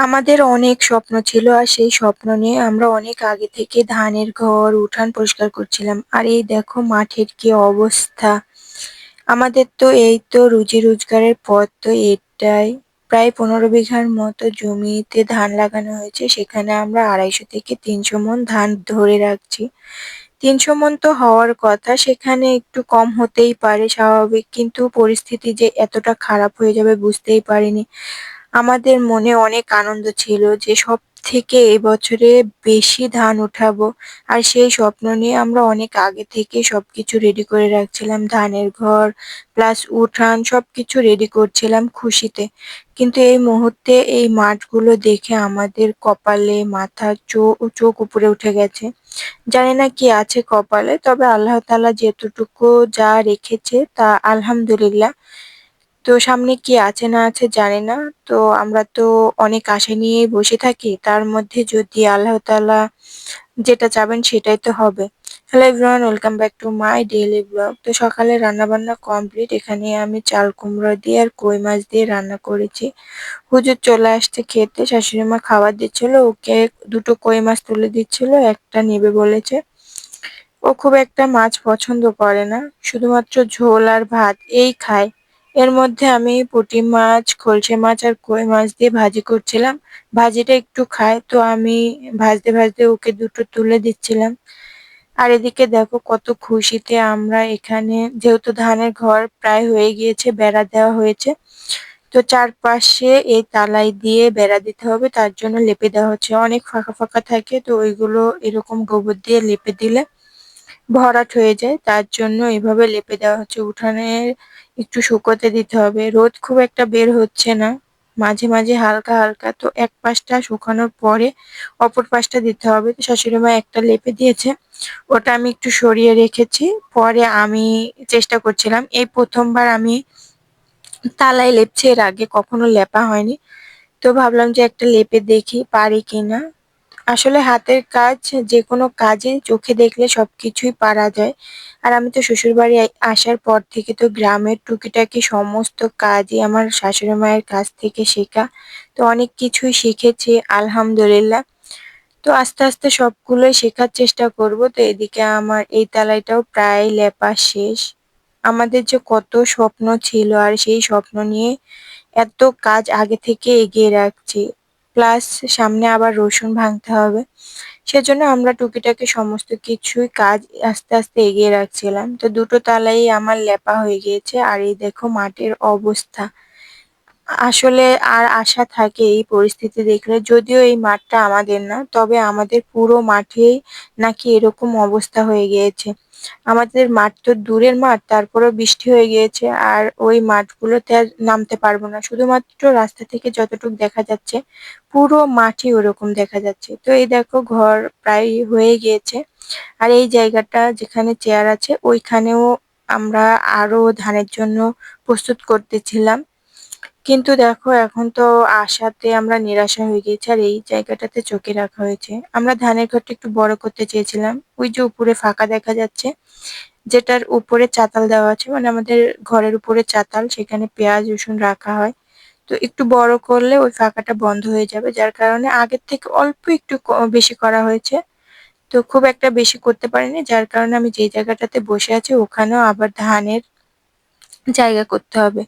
আমাদের অনেক স্বপ্ন ছিল আর সেই স্বপ্ন নিয়ে আমরা অনেক আগে থেকে ধানের ঘর, উঠান পরিষ্কার করছিলাম। আর এই দেখো মাঠের কি অবস্থা। আমাদের তো এই তো রুজি রোজগারের পথ তো এটাই। প্রায় পনেরো বিঘার মতো জমিতে ধান লাগানো হয়েছে। সেখানে আমরা আড়াইশো থেকে তিনশো মন ধান ধরে রাখছি। তিনশো মন তো হওয়ার কথা, সেখানে একটু কম হতেই পারে স্বাভাবিক। কিন্তু পরিস্থিতি যে এতটা খারাপ হয়ে যাবে বুঝতেই পারিনি। আমাদের মনে অনেক আনন্দ ছিল যে সব থেকে এবছরে বেশি ধান উঠাবো। আর সেই স্বপ্ন নিয়ে আমরা অনেক আগে থেকে সবকিছু রেডি করে রাখছিলাম। ধানের ঘর প্লাস উঠান সবকিছু রেডি করছিলাম খুশিতে। কিন্তু এই মুহূর্তে এই মাঠগুলো দেখে আমাদের কপালে, মাথা চোখ চোখ উপরে উঠে গেছে। জানি না কি আছে কপালে, তবে আল্লাহ তাআলা যেতটুকু যা রেখেছে তা আলহামদুলিল্লাহ। তো সামনে কি আছে না আছে জানি না। তো আমরা তো অনেক আশা নিয়েই বসে থাকি, তার মধ্যে যদি আল্লাহ তাআলা যেটা চাবেন সেটাই তো হবে। Hello everyone welcome back to my daily blog তো সকালে রান্না বান্না কমপ্লিট এখানে আমি চাল কুমড়া দিয়ে আর কই মাছ দিয়ে রান্না করেছি। হুজুর চলে আসতে খেতে, শাশুড়ি মা খাবার দিচ্ছিল, ওকে দুটো কই মাছ তুলে দিচ্ছিল, একটা নেবে বলেছে। ও খুব একটা মাছ পছন্দ করে না, শুধুমাত্র ঝোল আর ভাত, এই খায়। এর মধ্যে আমি পুঁটি মাছ, খলসে মাছ আর কই মাছ দিয়ে ভাজি করছিলাম। ভাজিটা একটু খায়, তো আমি ভাজতে ভাজতে ওকে দুটো তুলে দিচ্ছিলাম। আর এদিকে দেখো কত খুশিতে আমরা এখানে, যেহেতু ধানের ঘর প্রায় হয়ে গিয়েছে, বেড়া দেওয়া হয়েছে, তো চারপাশে এই তালাই দিয়ে বেড়া দিতে হবে, তার জন্য লেপে দেওয়া হচ্ছে। অনেক ফাঁকা ফাঁকা থাকে, তো ওইগুলো এরকম গোবর দিয়ে লেপে দিলে ভরাট হয়ে যায়। তার জন্য এভাবে লেপে দেওয়া হচ্ছে। উঠানে একটু শুকোতে দিতে হবে। রোদ খুব একটা বের হচ্ছে না। মাঝে মাঝে হালকা হালকা। তো এক পাশটা শুকানোর পরে অপর পাশটা দিতে হবে। তো শাশুড়ি একটা লেপে দিয়েছে। ওটা আমি একটু সরিয়ে রেখেছি। পরে আমি চেষ্টা করছিলাম। এই প্রথমবার আমি তালায় লেপছি। এর আগে কখনো লেপা হয়নি। তো ভাবলাম যে একটা লেপে দেখি পারি কিনা। আসলে হাতের কাজ যে কোনো কাজে চোখে দেখলে সব কিছুই পারা যায়। আর আমি তো শ্বশুরবাড়ি আসার পর থেকে তো গ্রামের টুকিটাকি সমস্ত কাজই আমার শাশুড়ি মায়ের কাছ থেকে শেখা। তো অনেক কিছুই শিখেছি, আলহামদুলিল্লাহ। তো আস্তে আস্তে সবগুলোই শেখার চেষ্টা করব। তো এদিকে আমার এই তালাইটাও প্রায় লেপা শেষ। আমাদের যে কত স্বপ্ন ছিল আর সেই স্বপ্ন নিয়ে এত কাজ আগে থেকে এগিয়ে রাখছি। প্লাস সামনে আবার রসুন ভাঙতে হবে। সেজন্য আমরা টুকিটাকি সমস্ত কিছুই কাজ আস্তে আস্তে এগিয়ে রাখছিলাম। তো দুটো তালাই আমার লেপা হয়ে গিয়েছে। আর এই দেখো মাটির অবস্থা। আসলে আর আশা থাকে এই পরিস্থিতি দেখলে। যদিও এই মাঠটা আমাদের না, তবে আমাদের পুরো মাঠেই নাকি এরকম অবস্থা হয়ে গিয়েছে। আমাদের মাঠ তো দূরের মাঠ, তারপরেও বৃষ্টি হয়ে গিয়েছে আর ওই মাঠগুলোতে নামতে পারব না। শুধুমাত্র রাস্তা থেকে যতটুকু দেখা যাচ্ছে, পুরো মাঠই ওরকম দেখা যাচ্ছে। তো এই দেখো, ঘর প্রায় হয়ে গিয়েছে আর এই জায়গাটা যেখানে চেয়ার আছে, ওইখানেও আমরা আরও ধানের জন্য প্রস্তুত করতেছিলাম। কিন্তু দেখো, এখন তো আশাতে আমরা নিরাশা হয়ে গেছি আর এই জায়গাটাতে চোখে রাখা হয়েছে। আমরা ধানের ঘরটা একটু বড় করতে চেয়েছিলাম। ওই যে উপরে ফাঁকা দেখা যাচ্ছে, যেটার উপরে চাতাল দেওয়া আছে মানে আমাদের ঘরের উপরে চাতাল, সেখানে পেঁয়াজ, রসুন রাখা হয়। তো একটু বড় করলে ওই ফাঁকাটা বন্ধ হয়ে যাবে, যার কারণে আগের থেকে অল্প একটু বেশি করা হয়েছে। তো খুব একটা বেশি করতে পারিনি, যার কারণে আমি যে জায়গাটাতে বসে আছি, ওখানেও আবার ধানের জায়গা করতে হবে।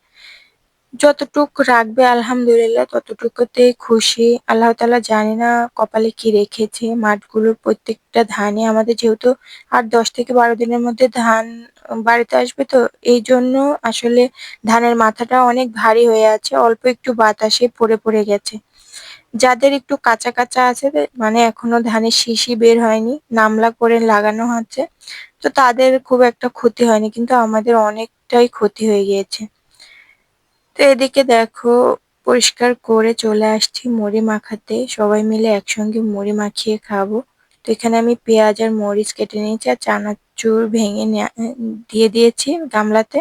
যতটুক রাখবে, আলহামদুলিল্লাহ, ততটুকুতেই খুশি। আল্লাহ তালা জানি না কপালে কি রেখেছে। মাঠগুলোর প্রত্যেকটা ধানে আমাদের যেহেতু আর দশ থেকে বারো দিনের মধ্যে ধান বাড়িতে আসবে, তো এই জন্য আসলে ধানের মাথাটা অনেক ভারী হয়ে আছে। অল্প একটু বাতাসে পড়ে পড়ে গেছে। যাদের একটু কাঁচা কাঁচা আছে মানে এখনও ধানের শিশি বের হয়নি, নামলা করে লাগানো হচ্ছে, তো তাদের খুব একটা ক্ষতি হয়নি, কিন্তু আমাদের অনেকটাই ক্ষতি হয়ে গিয়েছে। তো এদিকে দেখো, পরিষ্কার করে চলে আসছি মুড়ি মাখাতে। সবাই মিলে একসঙ্গে মুড়ি মাখিয়ে খাব। তো এখানে আমি পেঁয়াজ আর মরিচ কেটে নিয়েছি আর চানাচুর ভেঙে দিয়ে দিয়েছি গামলাতে।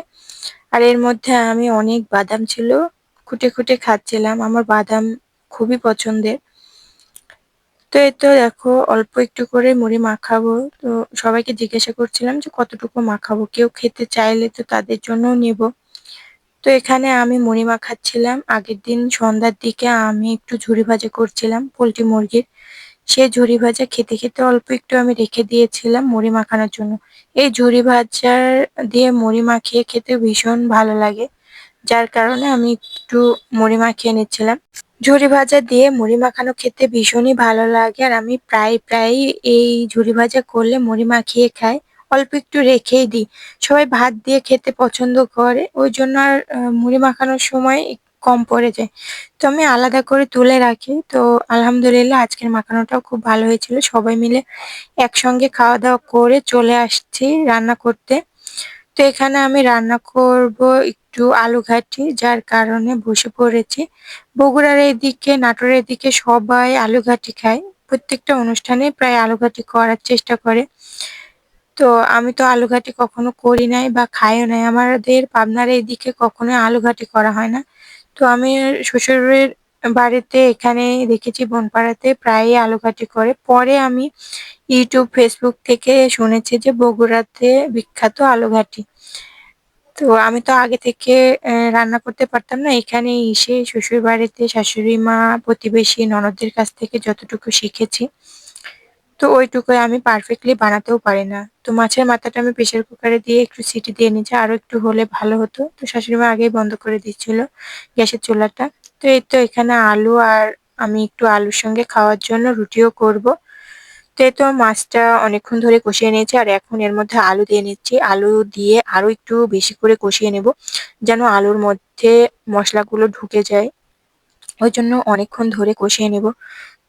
আর এর মধ্যে আমি অনেক বাদাম ছিল, খুঁটে খুঁটে খাচ্ছিলাম। আমার বাদাম খুবই পছন্দের। তো এই তো দেখো, অল্প একটু করে মুড়ি মাখাবো। তো সবাইকে জিজ্ঞাসা করছিলাম যে কতটুকু মাখাবো? কেউ খেতে চাইলে তো তাদের জন্যও নেব। তো এখানে আমি মুড়ি মাখাচ্ছিলাম আগের দিন সন্ধ্যার দিকে আমি একটু ঝুড়ি ভাজা করছিলাম পোলট্রি মুরগির। সেই ঝুড়ি ভাজা খেতে খেতে অল্প একটু আমি রেখে দিয়েছিলাম মুড়ি মাখানোর জন্য। এই ঝুড়ি ভাজার দিয়ে মুড়ি মাখিয়ে খেতে ভীষণ ভালো লাগে। যার কারণে আমি একটু মুড়ি মাখিয়ে নিচ্ছিলাম। ঝুড়ি ভাজা দিয়ে মুড়ি মাখানো খেতে ভীষণই ভালো লাগে। আর আমি প্রায় প্রায় এই ঝুড়ি ভাজা করলে মুড়ি মাখিয়ে খাই। অল্প একটু রেখেই দিই। সবাই ভাত দিয়ে খেতে পছন্দ করে, ওই জন্য আর মুড়ি মাখানোর সময় কম পড়ে যায়। তো আমি আলাদা করে তুলে রাখি। তো আলহামদুলিল্লাহ আজকের মাখানোটাও খুব ভালো হয়েছিল। সবাই মিলে একসঙ্গে খাওয়া দাওয়া করে চলে আসছি রান্না করতে। তো এখানে আমি রান্না করব একটু আলু ঘাটি, যার কারণে বসে পড়েছি। বগুড়ার এদিকে নাটোরের এদিকে সবাই আলু ঘাটি খায়। প্রত্যেকটা অনুষ্ঠানে প্রায় আলু ঘাটি করার চেষ্টা করে। তো আমি তো আলু ঘাটি কখনো করি নাই বা খাইও নাই। আমাদের পাবনার এইদিকে কখনোই আলু ঘাটি করা হয় না। তো আমি শ্বশুরের বাড়িতে এখানে দেখেছি বনপাড়াতে প্রায়ই আলু ঘাটি করে। পরে আমি ইউটিউব, ফেসবুক থেকে শুনেছি যে বগুড়াতে বিখ্যাত আলু ঘাটি তো আমি তো আগে থেকে রান্না করতে পারতাম না। এখানে এসে শ্বশুর বাড়িতে শাশুড়ি মা, প্রতিবেশী ননদদের কাছ থেকে যতটুকু শিখেছি। তো ওইটুকুই আমি পারফেক্টলি বানাতেও পারি না। তো মাছের মাথাটা আমি প্রেশার কুকারে দিয়ে একটু সিটি দিয়ে নিয়েছি আরও একটু হলে ভালো হতো। তো শাশুড়ি মা আগেই বন্ধ করে দিচ্ছিল গ্যাসের চুলাটা। তো এই তো এখানে আলু আর আমি একটু আলুর সঙ্গে খাওয়ার জন্য রুটিও করব। তো এই তো মাছটা অনেকক্ষণ ধরে কষিয়ে নিয়েছি আর এখন এর মধ্যে আলু দিয়ে নিচ্ছি। আলু দিয়ে আরও একটু বেশি করে কষিয়ে নেব যেন আলুর মধ্যে মশলাগুলো ঢুকে যায়। ওই জন্য অনেকক্ষণ ধরে কষিয়ে নেব।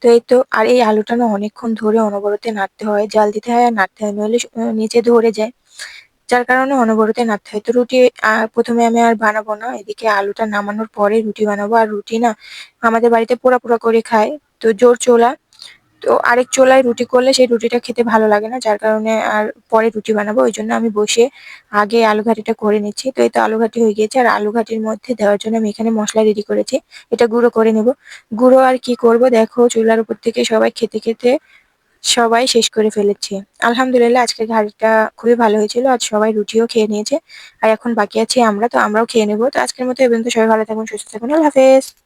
তো এই তো, আর এই আলুটা না অনেকক্ষণ ধরে অনবরতে নাড়তে হয়, জাল দিতে হয় আর নাড়তে হয়, নইলে নিচে ধরে যায়। যার কারণে অনবরতে নাড়তে হয়। তো রুটি প্রথমে আমি আর বানাবো না, এদিকে আলুটা নামানোর পরে রুটি বানাবো। আর রুটি না আমাদের বাড়িতে পোড়া পোড়া করে খায়। তো জোর চোলা তো আরেক চোলায় রুটি করলে সেই রুটিটা খেতে ভালো লাগে না, যার কারণে আর পরে রুটি বানাবো, ওই জন্য আমি বসে আগে আলু ঘাটিটা করে নিচ্ছি। তো এই তো আলু ঘাটি হয়ে গিয়েছে, আর আলু ঘাটির মধ্যে দেওয়ার জন্য আমি এখানে মশলা রেডি করেছি, এটা গুঁড়ো করে নেব। গুঁড়ো আর কি করব দেখো, চুলার উপর থেকে সবাই খেতে খেতে সবাই শেষ করে ফেলেছে। আলহামদুলিল্লাহ, আজকের ঘাটিটা খুবই ভালো হয়েছিল, আজ সবাই রুটিও খেয়ে নিয়েছে, আর এখন বাকি আছে আমরা, তো আমরাও খেয়ে নেব। তো আজকের মতো পর্যন্ত, সবাই ভালো থাকুন, সুস্থ থাকুন, আল্লাহ হাফেজ।